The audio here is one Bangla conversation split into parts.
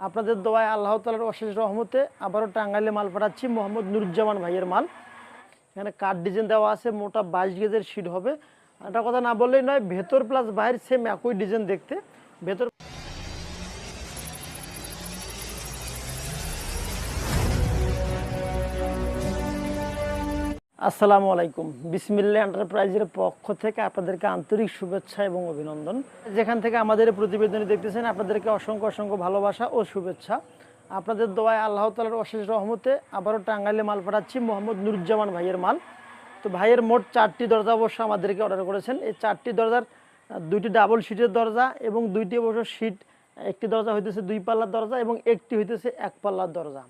আপনাদের দোয়ায় আল্লাহ তালার অশেষ রহমতে আবারও টাঙ্গাইলে মাল পাঠাচ্ছি মোহাম্মদ নুরুজ্জামান ভাইয়ের মাল। এখানে কাঠ ডিজাইন দেওয়া আছে, মোটা বাইশ গেজের শিট হবে। একটা কথা না বললেই নয়, ভেতর প্লাস বাইরে সেম একই ডিজাইন দেখতে। ভেতর আসসালামু আলাইকুম। বিসমিল্লা এন্টারপ্রাইজের পক্ষ থেকে আপনাদেরকে আন্তরিক শুভেচ্ছা এবং অভিনন্দন। যেখান থেকে আমাদের প্রতিবেদনী দেখতেছেন, আপনাদেরকে অসংখ্য অসংখ্য ভালোবাসা ও শুভেচ্ছা। আপনাদের দোয়ায় আল্লাহ তালার অশেষ রহমতে আবারও টাঙ্গাইলে মাল পাঠাচ্ছি মোহাম্মদ নুরুজ্জামান ভাইয়ের মাল। তো ভাইয়ের মোট চারটি দরজা অবশ্য আমাদেরকে অর্ডার করেছেন। এই চারটি দরজার দুইটি ডাবল শিটের দরজা এবং দুইটি অবশ্য শিট একটি দরজা হইতেছে দুই পাল্লার দরজা এবং একটি হইতেছে এক পাল্লার দরজা।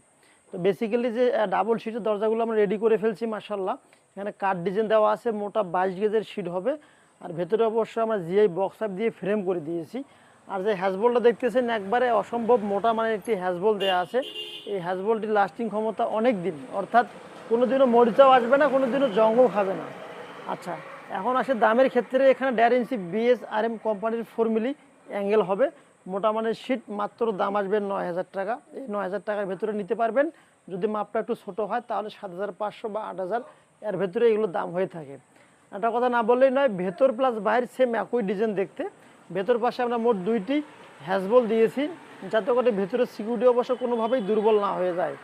তো বেসিক্যালি যে ডাবল শিটের দরজাগুলো আমরা রেডি করে ফেলছি মাসাল্লাহ এখানে কাঠ ডিজাইন দেওয়া আছে, মোটা বাইশ গেজের শিট হবে। আর ভেতরে অবশ্য আমরা জিআই বক্স আপ দিয়ে ফ্রেম করে দিয়েছি। আর যে হ্যাজবলটা দেখতেছেন, একবারে অসম্ভব মোটা মানে একটি হ্যাজবল দেওয়া আছে। এই হ্যাজবলটির লাস্টিং ক্ষমতা অনেক দিন অর্থাৎ কোনোদিনও মরিচাও আসবে না, কোনোদিনও জঙ্গল খাবে না। আচ্ছা এখন আসে দামের ক্ষেত্রে এখানে দেড় ইঞ্চি বিএস আর এম কোম্পানির ফোর মিলি অ্যাঙ্গেল হবে। মোটা মানের শিট মাত্র দাম আসবে নয় হাজার টাকা। এই নয় হাজার টাকার ভেতরে নিতে পারবেন। যদি মাপটা একটু ছোটো হয়, তাহলে সাত হাজার পাঁচশো বা আট হাজার, এর ভেতরে এগুলো দাম হয়ে থাকে। একটা কথা না বললেই নয়, ভেতর প্লাস বাইরে সেম একই ডিজাইন দেখতে। ভেতর পাশে আমরা মোট দুইটি হ্যাজবল দিয়েছি। যাতে করে ভেতরের সিকিউরিটি অবশ্য কোনোভাবেই দুর্বল না হয়ে যায়।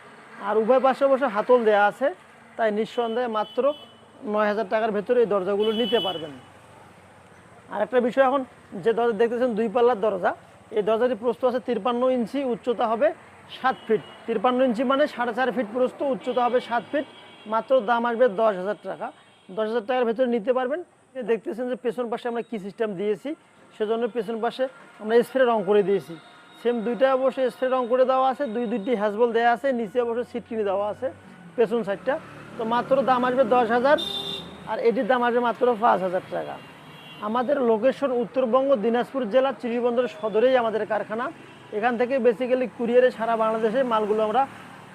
আর উভয় পাশে অবশ্য হাতল দেওয়া আছে। তাই নিঃসন্দেহে মাত্র নয় হাজার টাকার ভেতরে এই দরজাগুলো নিতে পারবেন। আর একটা বিষয় এখন, যে দরজা দেখতেছেন, দুই পাল্লার দরজা। এই দরজাটি প্রস্থ আছে তিরপান্ন ইঞ্চি, উচ্চতা হবে সাত ফিট। তিরপান্ন ইঞ্চি মানে সাড়ে চার ফিট প্রস্ত উচ্চতা হবে সাত ফিট। মাত্র দাম আসবে দশ হাজার টাকা। দশ হাজার টাকার ভেতরে নিতে পারবেন। দেখতেছেন যে পেছন পাশে আমরা কি সিস্টেম দিয়েছি। সেজন্য পেছন পাশে আমরা স্প্রে রং করে দিয়েছি। সেম দুইটা অবশ্যই স্প্রে রং করে দেওয়া আছে। দুই দুইটি হ্যাজবল দেওয়া আছে। নিচে অবশ্যই সিট কিনে দেওয়া আছে পেছন সাইডটা তো মাত্র দাম আসবে দশ হাজার। আর এটির দাম আসবে মাত্র পাঁচ হাজার টাকা। আমাদের লোকেশন উত্তরবঙ্গ, দিনাজপুর জেলা চিরিবন্দর সদরেই আমাদের কারখানা। এখান থেকে বেসিক্যালি কুরিয়ারে সারা বাংলাদেশে মালগুলো আমরা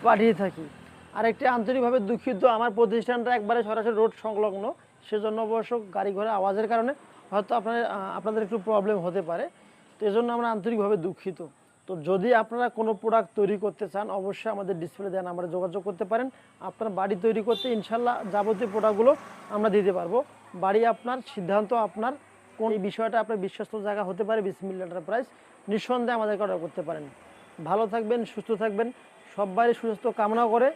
পাঠিয়ে থাকি। আর একটি আন্তরিকভাবে দুঃখিত, আমার প্রতিষ্ঠানটা একবারে সরাসরি রোড সংলগ্ন, সেজন্য অবশ্য গাড়ি ঘোড়া আওয়াজের কারণে হয়তো আপনার আপনাদের একটু প্রবলেম হতে পারে। তো এজন্য আমরা আন্তরিকভাবে দুঃখিত। তো যদি আপনারা কোনো প্রোডাক্ট তৈরি করতে চান, অবশ্যই আমাদের ডিসপ্লে দেওয়া নাম্বারে যোগাযোগ করতে পারেন। আপনার বাড়ি তৈরি করতে ইনশাল্লাহ যাবতীয় প্রোডাক্টগুলো আমরা দিতে পারব। বাড়ি আপনার, সিদ্ধান্ত আপনার, কোন বিষয়টা আপনার বিশ্বস্ত জায়গা হতে পারে বিশ মিলিয়ন এন্টারপ্রাইজ নিঃসন্দেহে আমাদেরকে অর্ডার করতে পারেন। ভালো থাকবেন, সুস্থ থাকবেন সবাই সুস্বাস্থ্য কামনা করে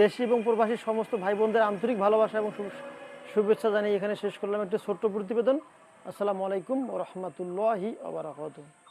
দেশি এবং প্রবাসী সমস্ত ভাই বোনদের আন্তরিক ভালোবাসা এবং শুভেচ্ছা জানিয়ে এখানে শেষ করলাম একটি ছোট্ট প্রতিবেদন। আসসালামু আলাইকুম রহমতুল্লাহি আবরাকাতুহ